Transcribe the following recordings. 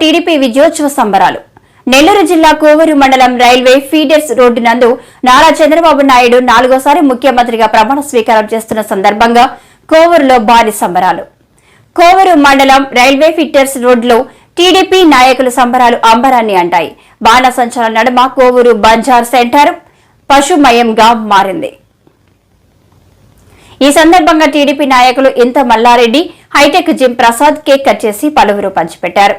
TDP విజయోత్సవ సంబరాలు. నెల్లూరు జిల్లా కోవూరు మండలం రైల్వే ఫీడర్స్ రోడ్డు నందు నారా చంద్రబాబు నాయుడు నాలుగోసారి ముఖ్యమంత్రిగా ప్రమాణ స్వీకారం చేస్తున్న సందర్భంగా కోవూరులో భారీ సంబరాలు. కోవూరు మండలం రైల్వే ఫీటర్స్ రోడ్లో టీడీపీ నాయకుల సంబరాలు అంబరాన్ని అంటాయి. బాణసంచాల నడుమ కోవూరు బంజార్ సెంటర్ పశుమయంగా మారింది. ఈ సందర్భంగా టీడీపీ నాయకులు ఇంత Mallareddy hitech gym Prasad cake cut చేసి పలువురు పంచిపెట్టారు.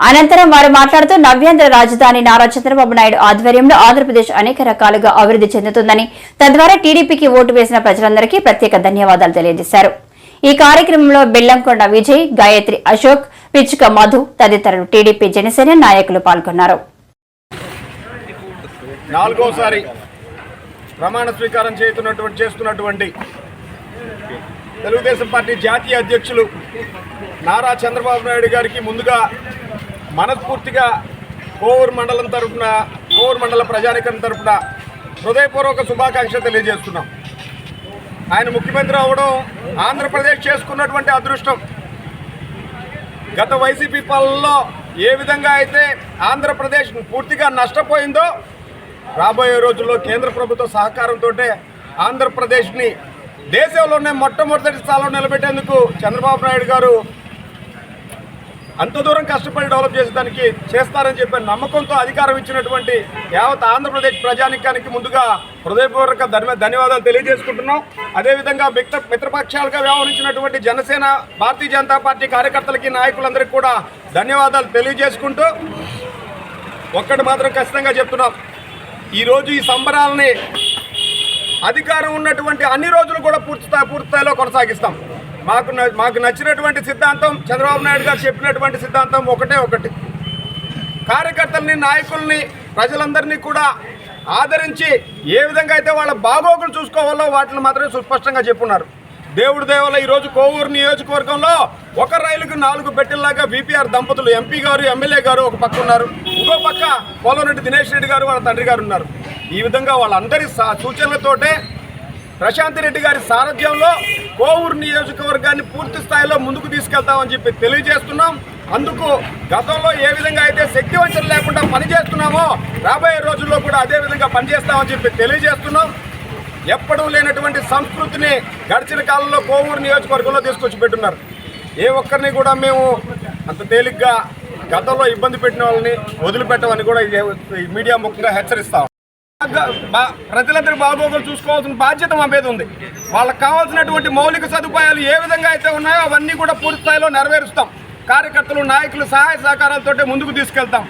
అనంతరం వారు మాట్లాడుతూ నవ్యాంధ్ర రాజధాని నారా చంద్రబాబు నాయుడు ఆధ్వర్యంలో ఆంధ్రప్రదేశ్ అనేక రకాలుగా అభివృద్ధి చెందుతుందని తద్వారా టీడీపీకి ఓటు వేసిన ప్రజలందరికీ ప్రత్యేక ధన్యవాదాలు తెలియజేశారు. ఈ కార్యక్రమంలో బెల్లంకొండ విజయ్ గాయత్రి అశోక్ పిచ్చుక మధు తదితరులు టీడీపీ జనసేన నాయకులు పాల్గొన్నారు. నాలుగోసారి ప్రమాణ స్వీకారం చేస్తున్నటువంటి చేస్తున్నటువంటి తెలుగుదేశం పార్టీ జాతీయ అధ్యక్షులు నారా చంద్రబాబు నాయుడు గారికి ముందుగా మనస్ఫూర్తిగా కోవూరు మండలం తరఫున కోవూరు మండల ప్రజానికం తరఫున హృదయపూర్వక శుభాకాంక్ష తెలియజేస్తున్నాం. ఆయన ముఖ్యమంత్రి అవ్వడం ఆంధ్రప్రదేశ్ చేసుకున్నటువంటి అదృష్టం. గత వైసీపీ పాలనలో ఏ విధంగా అయితే ఆంధ్రప్రదేశ్ పూర్తిగా నష్టపోయిందో రాబోయే రోజుల్లో కేంద్ర ప్రభుత్వ సహకారంతో ఆంధ్రప్రదేశ్ని దేశంలోనే మొట్టమొదటి స్థానంలో నిలబెట్టేందుకు చంద్రబాబు నాయుడు గారు అంత దూరం కష్టపడి డెవలప్ చేసేదానికి చేస్తారని చెప్పే నమ్మకంతో అధికారం ఇచ్చినటువంటి యావత్ ఆంధ్రప్రదేశ్ ప్రజానికానికి ముందుగా హృదయపూర్వక ధన్యవాదాలు తెలియజేసుకుంటున్నాం. అదేవిధంగా మిత్ర మిత్రపక్షాలుగా వ్యవహరించినటువంటి జనసేన భారతీయ జనతా పార్టీ కార్యకర్తలకి నాయకులందరికీ కూడా ధన్యవాదాలు తెలియజేసుకుంటూ ఒక్కటి మాత్రం ఖచ్చితంగా చెప్తున్నాం. ఈరోజు ఈ సంబరాలని అధికారం ఉన్నటువంటి అన్ని రోజులు కూడా పూర్తి పూర్తి స్థాయిలో కొనసాగిస్తాం. మాకు న- మాకు నచ్చినటువంటి సిద్ధాంతం చంద్రబాబు నాయుడు గారు చెప్పినటువంటి సిద్ధాంతం ఒకటే ఒకటి. కార్యకర్తల్ని నాయకుల్ని ప్రజలందరినీ కూడా ఆదరించి ఏ విధంగా అయితే వాళ్ళ బాగోగులు చూసుకోవాలో వాటిని మాత్రమే సుస్పష్టంగా చెప్పున్నారు. దేవుడి దేవల ఈరోజు కోవూరు నియోజకవర్గంలో ఒక రైలుకు నాలుగు పెట్టెల్లాగా బీపీఆర్ దంపతులు ఎంపీ గారు ఎమ్మెల్యే గారు ఒక పక్క ఉన్నారు. ఇంకో పక్క పోలంరెడ్డి దినేష్ రెడ్డి గారు వాళ్ళ తండ్రి గారు ఉన్నారు. ఈ విధంగా వాళ్ళందరి సూచనలతోటే ప్రశాంత్ రెడ్డి గారి సారథ్యంలో కోవూరు నియోజకవర్గాన్ని పూర్తి స్థాయిలో ముందుకు తీసుకెళ్తామని చెప్పి తెలియజేస్తున్నాం. అందుకు గతంలో ఏ విధంగా అయితే శక్తి లేకుండా పనిచేస్తున్నామో రాబోయే రోజుల్లో కూడా అదే విధంగా పనిచేస్తామని చెప్పి తెలియజేస్తున్నాం. ఎప్పుడూ లేనటువంటి సంస్కృతిని గడిచిన కాలంలో కోవూరు నియోజకవర్గంలో తీసుకొచ్చి పెట్టున్నారు. ఏ ఒక్కరిని కూడా మేము అంత తేలిగ్గా గతంలో ఇబ్బంది పెట్టిన వాళ్ళని వదిలిపెట్టమని కూడా ఈ మీడియా ముఖ్యంగా హెచ్చరిస్తాం. ప్రజలందరూ బాగోగులు చూసుకోవాల్సిన బాధ్యత మా మీద ఉంది. వాళ్ళకి కావాల్సినటువంటి మౌలిక సదుపాయాలు ఏ విధంగా అయితే ఉన్నాయో అవన్నీ కూడా పూర్తి స్థాయిలో నెరవేరుస్తాం. కార్యకర్తలు నాయకులు సహాయ సహకారాలతో ముందుకు తీసుకెళ్తాం.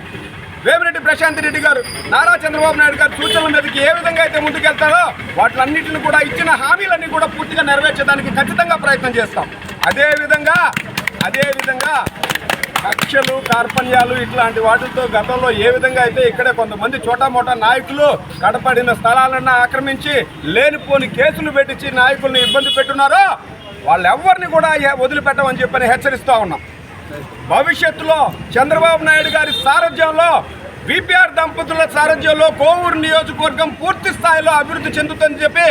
వేమిరెడ్డి ప్రశాంత్ రెడ్డి గారు నారా చంద్రబాబు నాయుడు గారు సూచనల మీదకి ఏ విధంగా అయితే ముందుకెళ్తారో వాటిలన్నింటిని కూడా ఇచ్చిన హామీలన్నీ కూడా పూర్తిగా నెరవేర్చడానికి ఖచ్చితంగా ప్రయత్నం చేస్తాం. అదేవిధంగా అదేవిధంగా కక్షలు కార్పణ్యాలు ఇట్లాంటి వాటితో గతంలో ఏ విధంగా అయితే ఇక్కడే కొంతమంది చోటా మోటా నాయకులు కడపడిన స్థలాలను ఆక్రమించి లేనిపోని కేసులు పెట్టించి నాయకుల్ని ఇబ్బంది పెట్టున్నారో వాళ్ళెవ్వరిని కూడా వదిలిపెట్టమని చెప్పని హెచ్చరిస్తూ ఉన్నాం. భవిష్యత్తులో చంద్రబాబు నాయుడు గారి సారథ్యంలో బీపీఆర్ దంపతుల సారథ్యంలో కోవూరు నియోజకవర్గం పూర్తి స్థాయిలో అభివృద్ధి చెందుతుందని చెప్పి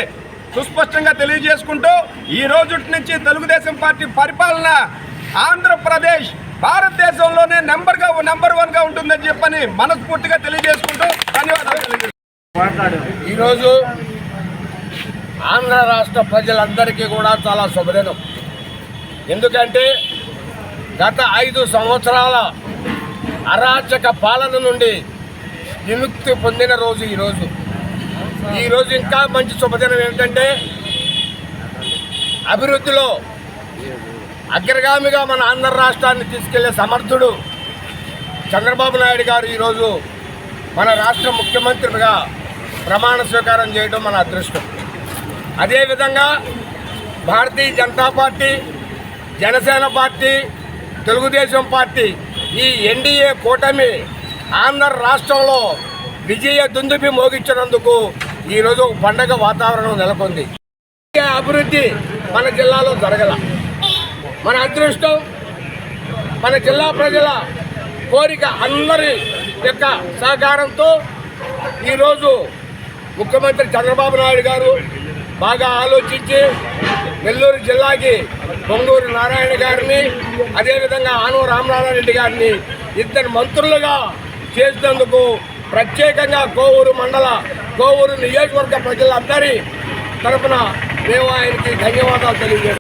సుస్పష్టంగా తెలియజేసుకుంటూ ఈ రోజు నుంచి తెలుగుదేశం పార్టీ పరిపాలన ఆంధ్రప్రదేశ్ భారతదేశంలోనే నెంబర్గా నెంబర్ వన్గా ఉంటుందని చెప్పని మనస్ఫూర్తిగా తెలియజేసుకుంటూ ధన్యవాదాలు ఈరోజు ఆంధ్ర రాష్ట్ర ప్రజలందరికీ కూడా చాలా శుభదినం. ఎందుకంటే గత ఐదు సంవత్సరాల అరాచక పాలన నుండి విముక్తి పొందిన రోజు ఈరోజు. ఈరోజు ఇంకా మంచి శుభదినం ఏంటంటే అభివృద్ధిలో అగ్రగామిగా మన ఆంధ్ర రాష్ట్రాన్ని తీసుకెళ్ళే సమర్థుడు చంద్రబాబు నాయుడు గారు ఈరోజు మన రాష్ట్ర ముఖ్యమంత్రిగా ప్రమాణ స్వీకారం చేయడం మన అదృష్టం. అదేవిధంగా Bharatiya Janata party Janasena party Telugu Desam party ఈ ఎన్డీఏ కూటమి ఆంధ్ర రాష్ట్రంలో విజయ దుందుబి మోగించినందుకు ఈరోజు పండగ వాతావరణం నెలకొంది. అభివృద్ధి మన జిల్లాలో జరగల. మన అదృష్టం మన జిల్లా ప్రజల కోరిక అందరి యొక్క సహకారంతో ఈరోజు ముఖ్యమంత్రి చంద్రబాబు నాయుడు గారు బాగా ఆలోచించి నెల్లూరు జిల్లాకి పొంగూరు నారాయణ గారిని అదేవిధంగా ఆనవ రామనారాయణ రెడ్డి గారిని ఇద్దరు మంత్రులుగా చేసినందుకు ప్రత్యేకంగా కోవూరు మండల కోవూరు నియోజకవర్గ ప్రజలందరి తరపున మేము ఆయనకి ధన్యవాదాలు తెలియజేస్తాం